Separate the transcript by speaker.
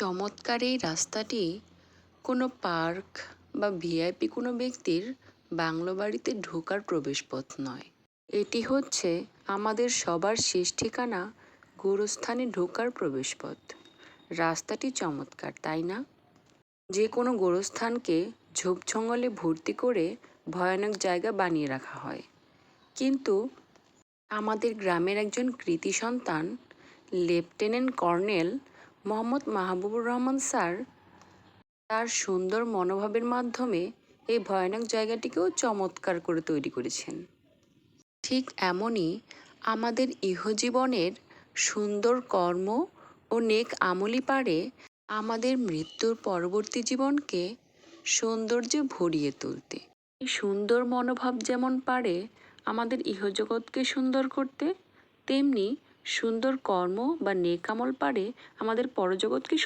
Speaker 1: চমৎকার এই রাস্তাটি কোনো পার্ক বা ভিআইপি কোনো ব্যক্তির বাংলো বাড়িতে ঢোকার প্রবেশপথ নয়। এটি হচ্ছে আমাদের সবার শেষ ঠিকানা গোরস্থানে ঢোকার প্রবেশপথ। রাস্তাটি চমৎকার, তাই না? যে কোনো গোরস্থানকে ঝোপ জঙ্গলে ভর্তি করে ভয়ানক জায়গা বানিয়ে রাখা হয়। কিন্তু আমাদের গ্রামের একজন কৃতি সন্তান, lieutenant colonel Mohammad Mahbubur Rahman sir, তার সুন্দর মনোভাবের মাধ্যমে এই ভয়ানক জায়গাটিকেও চমৎকার করে তৈরি করেছেন। ঠিক এমনই আমাদের ইহজীবনের সুন্দর কর্ম ও নেক আমলি পারে আমাদের মৃত্যুর পরবর্তী জীবনকে সৌন্দর্যে ভরিয়ে তুলতে। এই সুন্দর মনোভাব যেমন পারে আমাদের ইহজগৎকে সুন্দর করতে, তেমনি সুন্দর কর্ম বা নেকামল পারে আমাদের পরজগৎকে